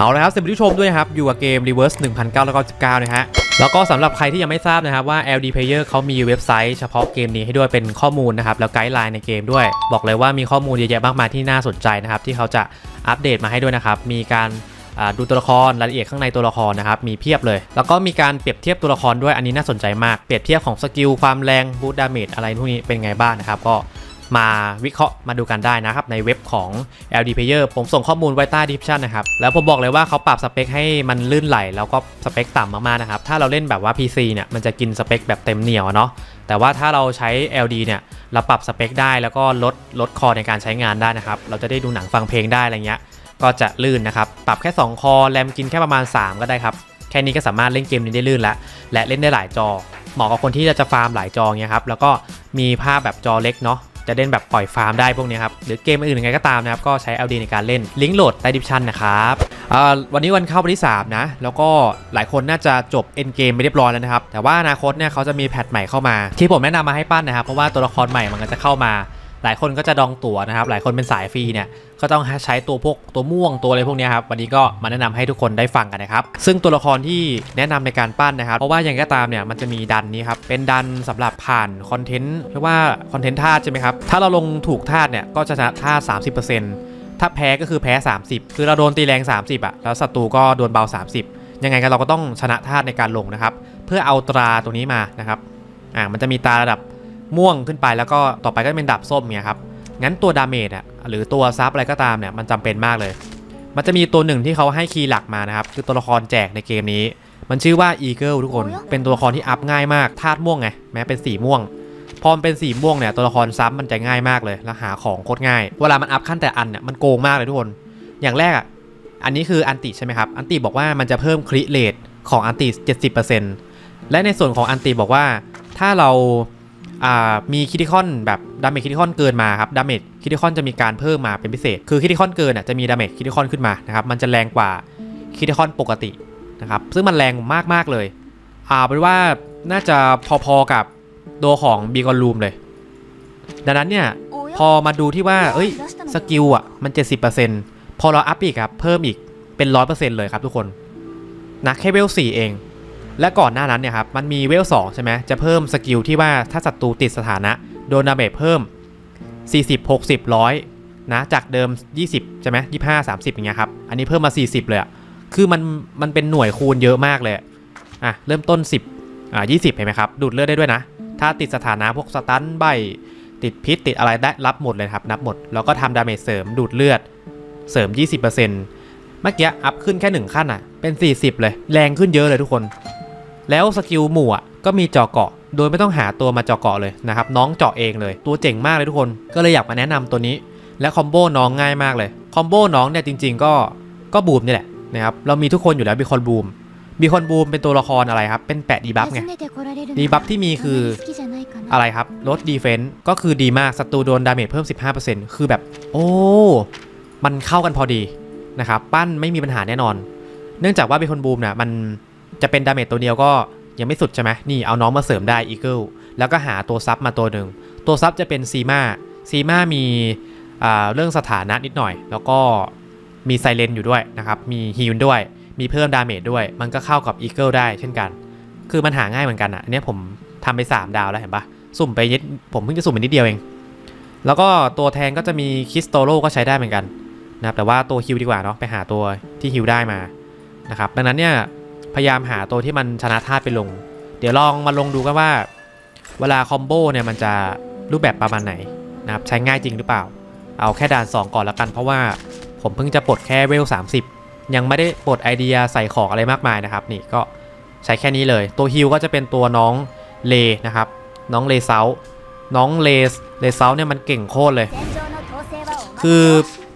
เอาละครับสวัสดีผู้ชมด้วยนะครับ อยู่กับเกม Reverse 1999 นะฮะ แล้วก็สำหรับใครที่ยังไม่ทราบนะครับว่า LD Player เขามีเว็บไซต์เฉพาะเกมนี้ให้ด้วยเป็นข้อมูลนะครับ แล้วไกด์ไลน์ในเกมด้วย บอกเลยว่ามีข้อมูลเยอะแยะมากมายที่น่าสนใจนะครับ ที่เขาจะอัปเดตมาให้ด้วยนะครับ มีการดูตัวละครรายละเอียดข้างในตัวละครนะครับมีเพียบเลย แล้วก็มีการเปรียบเทียบตัวละครด้วยอันนี้น่าสนใจมากเปรียบเทียบของสกิลความแรงบูตดาเมจอะไรพวกนี้เป็นไงบ้างนะครับก็ มาวิเคราะห์มาดูกันได้นะครับ ในเว็บของ LD Player ผมส่งข้อมูลไว้ใต้ description นะครับ แล้วผมบอกเลยว่าเขาปรับสเปคให้มันลื่นไหล แล้วก็สเปคต่ำมากๆนะครับ ถ้าเราเล่นแบบว่า PC เนี่ยมันจะกินสเปคแบบเต็มเหนียวเนาะแต่ว่าถ้าเราใช้ LD เนี่ยเราปรับสเปคได้แล้วก็ลดลดคอในการใช้งานได้นะครับเราจะได้ดูหนังฟังเพลงได้อะไรเงี้ยก็จะลื่นนะครับ ปรับแค่ 2 คอ แรมกินแค่ประมาณ 3 ก็ได้ครับ แค่นี้ก็สามารถเล่นเกมนี้ได้ลื่นแล้ว และเล่นได้หลายจอ เหมาะกับคนที่จะฟาร์มหลายจอเงี้ยครับ แล้วก็มีภาพแบบจอเล็กเนาะ จะเล่นแบบปล่อยฟาร์มได้พวกนี้ครับ หรือเกมอื่นยังไงก็ตามนะครับ ก็ใช้ LD ในการเล่นลิงก์โหลดใต้ดิฟชันนะครับวันนี้วันเข้าวันที่ 3 นะ แล้วก็หลายคนน่าจะจบเอ็นเกมไปเรียบร้อยแล้วนะครับ แต่ว่าอนาคตเนี่ยเขาจะมีแพทใหม่เข้ามา ที่ผมแนะนำมาให้ปั้นนะครับเพราะว่าตัวละครใหม่มันก็จะเข้ามา หลายคนก็จะดองตั๋วนะครับ หลายคนเป็นสายฟรีเนี่ยก็ต้องใช้ตัวพวกตัวม่วงตัวอะไรพวกนี้ครับวันนี้ก็มาแนะนำให้ทุกคนได้ฟังกันนะครับ ซึ่งตัวละครที่แนะนำในการปั้นนะครับ เพราะว่าอย่างไรก็ตามเนี่ยมันจะมีดันนี้ครับเป็นดันสำหรับผ่านคอนเทนต์เรียกว่าคอนเทนต์ธาตุใช่ไหมครับถ้าเราลงถูกธาตุเนี่ยก็จะชนะธาตุ30%ถ้าแพ้ก็คือแพ้ 30 คือเราโดนตีแรง 30อะแล้วศัตรูก็โดนเบา 30 ยังไงกันเราก็ต้องชนะธาตุในการลงนะครับ เพื่อเอาตราตัวนี้มานะครับอ่ามันจะมีตราระดับ ม่วงขึ้นไปแล้วก็ต่อไปก็เป็นดับส้มเนี่ยครับงั้นตัวดาเมจอะหรือตัวซับอะไรก็ตามเนี่ยมันจำเป็นมากเลย มันจะมีตัวหนึ่งที่เขาให้คีย์หลักมานะครับคือตัวละครแจกในเกมนี้ มันชื่อว่า Eagle ทุกคน เป็นตัวละครที่อัพง่ายมากธาตุม่วงไงแม้เป็นสีม่วงพอมันเป็นสีม่วงเนี่ยตัวละครซับมันจะง่ายมากเลยแล้วหาของโคตรง่าย เวลามันอัพขั้นแต่อันเนี่ยมันโกงมากเลยทุกคนอย่างแรกอะอันนี้คืออันติใช่ไหมครับอันติบอกว่ามันจะเพิ่มคริเรทของอันติ70%และในส่วนของอันติบอกว่าถ้าเราอ่า มีคิติคอนแบบดาเมจคิติคอนเกินมาครับดาเมจคิติคอนจะมีการเพิ่มมาเป็นพิเศษ คือคิติคอนเกินอะจะมีดาเมจคิติคอนขึ้นมานะครับมันจะแรงกว่าคิติคอนปกตินะครับซึ่งมันแรงมากๆเลยอ่าเป็นว่าน่าจะพอๆกับตัวของบีกอนลูมเลย ดังนั้นเนี่ยพอมาดูที่ว่าเอ้ยสกิลอะมัน 70%พอเราอัพอีกครับเพิ่มอีกเป็น 100%เลยครับทุกคนนะแค่เวล4เอง และก่อนหน้านั้นเนี่ยครับมันมีเวล2ใช่ไหมจะเพิ่มสกิลที่ว่าถ้าศัตรูติดสถานะโดนดาเมจเพิ่ม 40 60 100นะจากเดิม 20 ใช่ไหม25 30 อย่างเงี้ยครับ อันนี้เพิ่มมา 40 เลยอะคือมันมันเป็นหน่วยคูณเยอะมากเลยอะอะเริ่มต้น 10อ่า20 เห็นไหมครับ ดูดเลือดได้ด้วยนะ ถ้าติดสถานะพวกสตันใบติดพิษติดอะไรได้รับหมดเลยครับนับหมด แล้วก็ทำดาเมจเสริมดูดเลือดเสริม 20%เมื่อกี้อัพขึ้นแค่ 1 ขั้นอะเป็น 40 เลย แรงขึ้นเยอะเลยทุกคน แล้วสกิลหมู่อะก็มีเจาะเกาะ โดยไม่ต้องหาตัวมาเจาะเกาะเลยนะครับ น้องเจาะเองเลย ตัวเจ๋งมากเลยทุกคน ก็เลยอยากมาแนะนำตัวนี้ และคอมโบน้องง่ายมากเลย คอมโบน้องเนี่ยจริง ๆ ก็ก็บูมนี่แหละนะครับ เรามีทุกคนอยู่แล้วบีคอนบูมบีคอนบูมเป็นตัวละครอะไรครับ เป็นแปะดีบัฟไง ดีบัฟที่มีคืออะอะไรครับ ลดดีเฟนต์ก็คือดีมาก ศัตรูโดนดาเมจเพิ่ม 15%คือแบบ โอ้ มันเข้ากันพอดีนะครับ ปั้นไม่มีปัญหาแน่นอน เนื่องจากว่าบีคอนบูมเนี่ยมัน จะเป็นดาเมจตัวเดียวก็ยังไม่สุดใช่ไหมนี่เอาน้องมาเสริมได้อีเกิลแล้วก็หาตัวซับมาตัวหนึ่ง ตัวซับจะเป็นซีมาซีมามีเรื่องสถานะนิดหน่อย แล้วก็มีไซเลนอยู่ด้วยนะครับ มีฮิลด้วย มีเพิ่มดาเมจด้วย มันก็เข้ากับอีเกิลได้เช่นกัน คือมันหาง่ายเหมือนกันอะอันนี้ยผมทำไป 3 ดาวแล้วเห็นปะสุ่มไปนิดผมเพิ่งจะสุ่มไปนิดเดียวเอง แล้วก็ตัวแทงก็จะมีคิสโตโลก็ใช้ได้เหมือนกันนะครับแต่ว่าตัวฮิลดีกว่าเนาะไปหาตัวที่ฮิลได้มานะครับดังนั้นเนี่ย พยายามหาตัวที่มันชนะธาตุไปลง เดี๋ยวลองมาลงดูกันว่า เวลาคอมโบเนี่ยมันจะรูปแบบประมาณไหนนะครับใช้ง่ายจริงหรือเปล่า เอาแค่ด่าน 2 ก่อนละกัน เพราะว่าผมเพิ่งจะปลดแค่เวล 30 ยังไม่ได้ปลดไอเดียใส่ของอะไรมากมายนะครับ นี่ก็ใช้แค่นี้เลย ตัวฮิลก็จะเป็นตัวน้องเลนะครับ น้องเลเซาน้องเลสเลเซาเนี่ยมันเก่งโคตรเลย คือ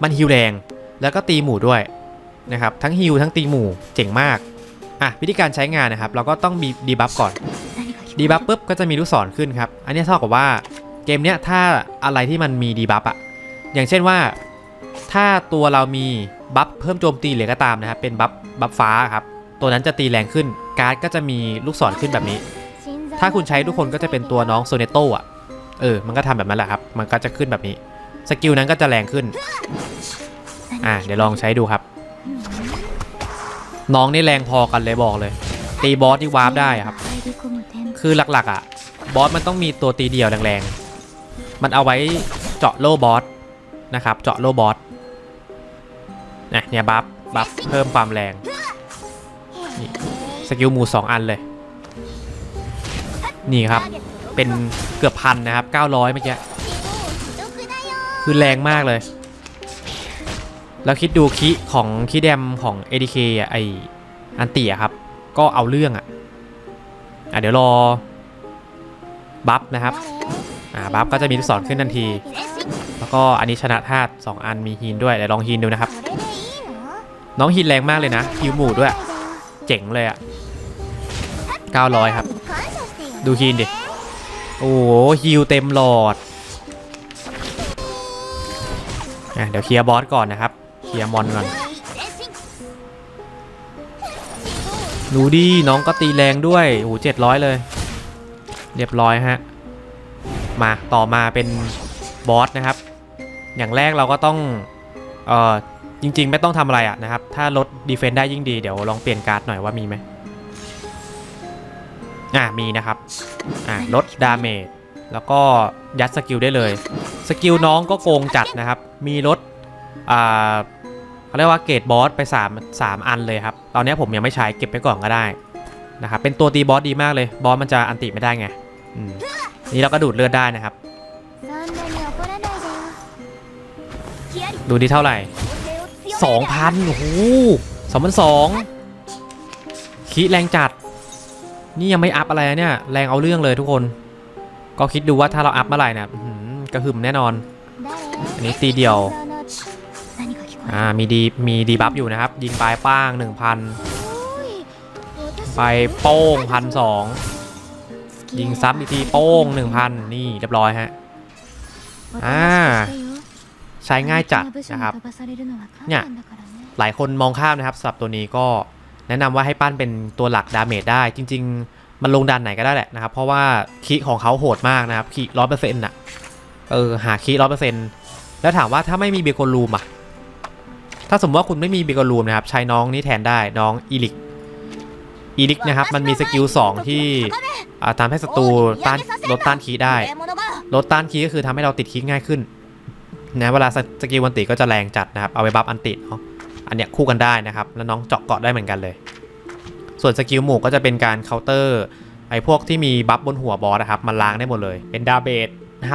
มันฮิวแรงแล้วก็ตีหมู่ด้วยนะครับ ทั้งฮิวทั้งตีหมู่เจ๋งมาก อะวิธีการใช้งานนะครับ เราก็ต้องมีดีบัฟก่อนดีบัฟปุ๊บก็จะมีลูกศรขึ้นครับ อันนี้เท่ากับว่าเกมเนี้ยถ้าอะไรที่มันมีดีบัฟอะอย่างเช่นว่า ถ้าตัวเรามีบัฟเพิ่มโจมตีหรือก็ตามนะครับ เป็นบัฟบัฟฟ้าครับ ตัวนั้นจะตีแรงขึ้น การ์ดก็จะมีลูกศรขึ้นแบบนี้ ถ้าคุณใช้ทุกคนก็จะเป็นตัวน้องโซเนโตอะ เออ มันก็ทำแบบนั้นแหละครับ มันก็จะขึ้นแบบนี้ สกิลนั้นก็จะแรงขึ้น อ่าเดี๋ยวลองใช้ดูครับ น้องนี่แรงพอกันเลยบอกเลย ตีบอสที่วาร์ปได้ครับ คือหลักๆ อะ บอสมันต้องมีตัวตีเดี่ยวแรงๆ มันเอาไว้เจาะโล่บอสนะครับ เจาะโล่บอสเนี่ยเนี่ยบัฟบัฟเพิ่มความแรงสกิลหมูสองอันเลย นี่ครับ เป็นเกือบพันนะครับ 900 เมื่อกี้ คือแรงมากเลย แล้วคิดดูคิของคิแดมของ ADK อะไออันตีอะครับ ก็เอาเรื่องอะอะเดี๋ยวรอบัฟนะครับอ่าบัฟก็จะมีลูกศรขึ้นทันที แล้วก็อันนี้ชนะธาตุสองอันมีฮีนด้วยเดี๋ยวลองฮีนดูนะครับ น้องฮีนแรงมากเลยนะฮิวหมูด้วย เจ๋งเลยอะ900 ครับ ดูฮีนดิ โอ้โหฮิวเต็มหลอดอะเดี๋ยวเคลียร์บอสก่อนนะครับ เคลียร์มอนก่อนดูดิน้องก็ตีแรงด้วยโอ้โหเจ็ดร้อยเลย เรียบร้อยฮะ มาต่อมาเป็นบอสนะครับ อย่างแรกเราก็ต้อง เอ่อ จริง ๆ ไม่ต้องทำอะไรอะนะครับ ถ้าลดดีเฟนต์ได้ยิ่งดี เดี๋ยวลองเปลี่ยนการ์ดหน่อยว่ามีไหมอ่ามีนะครับ อ่าลดดาเมจแล้วก็ยัดสกิลได้เลย สกิลน้องก็โกงจัดนะครับ มีลดอ่า เขาเรียกว่าเกรดบอสไป3 3 อันเลยครับ ตอนนี้ผมยังไม่ใช้เก็บไปก่อนก็ได้นะครับ เป็นตัวตีบอสดีมากเลย บอสมันจะอันติไม่ได้ไงนี่เราก็ดูดเลือดได้นะครับ ดูดีเท่าไหร่2,000โอ้โห2,200คีแรงจัด นี่ยังไม่อัพอะไรเนี่ย แรงเอาเรื่องเลยทุกคน ก็คิดดูว่าถ้าเราอัพเมื่อไหร่เนี่ยกระหึ่มแน่นอน อันนี้ตีเดียว อ่ามีดีมีดีบัฟอยู่นะครับ ยิงปลายป้าง 1,000 ไปโป้งพันสองยิงซ้ำอีกทีโป้ง 1,000 นี่เรียบร้อยฮะอ่าใช้ง่ายจัดนะครับเนี่ยหลายคนมองข้ามนะครับสำหรับตัวนี้ก็แนะนำว่าให้ปั้นเป็นตัวหลักดาเมจได้ จริง ๆ มันลงดันไหนก็ได้แหละนะครับ เพราะว่าคีของเขาโหดมากนะครับคีร้อยเปอร์เซ็นต์อะเออหาคีร้อยเปอร์เซ็นต์แล้วถามว่าถ้าไม่มีเบโกลูมอะ ถ้าสมมติว่าคุณไม่มีเบโกลูมนะครับใช้น้องนี้แทนได้น้องอีลิกอีลิกนะครับมันมีสกิล2ที่อ่าให้ศัตรูต้านลดต้านคีได้ลดต้านคีก็คือทำให้เราติดคีง่ายขึ้นนะเวลาสสกิลวันติก็จะแรงจัดนะครับเอาไปบัฟอันติเนาะอันเนี้ยคู่กันได้นะครับแล้วน้องเจาะเกาะได้เหมือนกันเลย ส่วนสกิลหมู่ก็จะเป็นการเคาน์เตอร์ไอ้พวกที่มีบัฟบนหัวบอสนะครับมันล้างได้หมดเลย เป็นดาเบด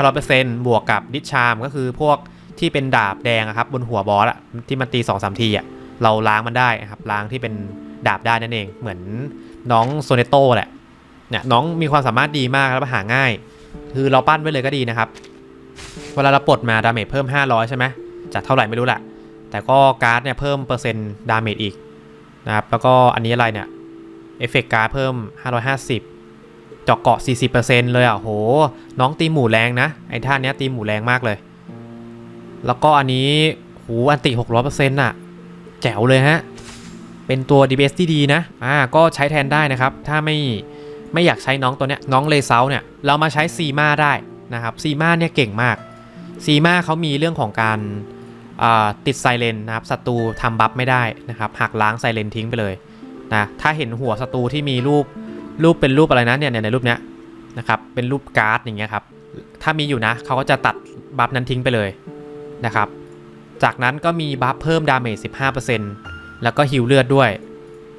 500%บวกกับดิชามก็คือพวก ที่เป็นดาบแดงครับบนหัวบอสอะที่มันตี2องสามทีอะเราล้างมันได้นะครับล้างที่เป็นดาบได้นั่นเอง เหมือนน้องโซเนโตแหละเนี่ยน้องมีความสามารถดีมากแล้วหาง่าย คือเราปั้นไว้เลยก็ดีนะครับ เวลาเราปลดมาดาเมจเพิ่ม 500 ใช่ไหมจากเท่าไหร่ไม่รู้แหละ แต่ก็การ์ดเนี่ยเพิ่มเปอร์เซ็นต์ดาเมจอีกนะครับแล้วก็อันนี้อะไรเนี่ยเอฟเฟกต์การ์ดเพิ่ม 550เจาะเกาะ 40%เลยอะโห น้องตีหมูแรงนะ ไอ้ท่าเนี้ยตีหมูแรงมากเลย แล้วก็อันนี้หูอันติ 600%น่ะ แจ๋วเลยฮะ เป็นตัว DBS ที่ดีนะ อ่า ก็ใช้แทนได้นะครับ ถ้าไม่ไม่อยากใช้น้องตัวเนี้ย น้องเลเซาเนี่ย เรามาใช้ซีมาได้นะครับ ซีมาเนี่ยเก่งมากซีมาเขามีเรื่องของการติดไซเรนนะครับ ศัตรูทำบัฟไม่ได้นะครับ หักล้างไซเรนทิ้งไปเลยนะ ถ้าเห็นหัวศัตรูที่มีรูปรูปเป็นรูปอะไรนะเนี่ยเนี่ยในรูปเนี้ยนะครับ เป็นรูปการ์ดอย่างเงี้ยครับ ถ้ามีอยู่นะเขาก็จะตัดบัฟนั้นทิ้งไปเลย นะครับ จากนั้นก็มีบัฟเพิ่มดาเมจ 15%แล้วก็ฮิวเลือดด้วย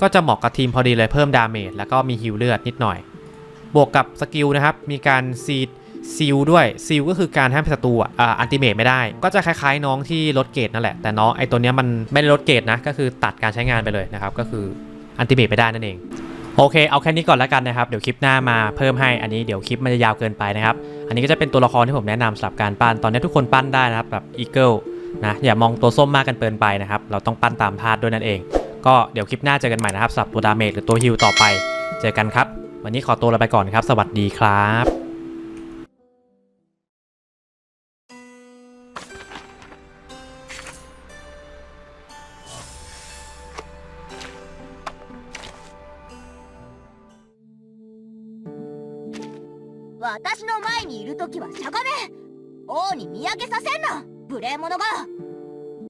ก็จะเหมาะกับทีมพอดีเลยเพิ่มดาเมจแล้วก็มีฮิวเลือดนิดหน่อย บวกกับสกิลนะครับ มีการซีดซิลด้วยซิลก็คือการห้ามศัตรูอะอ่าอันติเมตไม่ได้ ก็จะคล้ายๆน้องที่ลดเกรดนั่นแหละ แต่น้องไอตัวเนี้ยมันไม่ได้ลดเกรดนะ ก็คือตัดการใช้งานไปเลยนะครับ ก็คืออันติเมตไม่ได้นั่นเอง โอเคเอาแค่นี้ก่อนแล้วกันนะครับ เดี๋ยวคลิปหน้ามาเพิ่มให้อันนี้เดี๋ยวคลิปมันจะยาวเกินไปนะครับ อันนี้ก็จะเป็นตัวละครที่ผมแนะนำสำหรับการปั้นตอนนี้ทุกคนปั้นได้นะครับแบบอีเกิลนะอย่ามองตัวส้มมากกันเกินไปนะครับ เราต้องปั้นตามธาตุด้วยนั่นเอง ก็เดี๋ยวคลิปหน้าเจอกันใหม่นะครับสำหรับตัวดาเมจหรือตัวฮิลต่อไป เจอกันครับ วันนี้ขอตัวลาไปก่อนครับ สวัสดีครับ 私の前にいる時はしゃがめ王に見上げさせんな無礼者が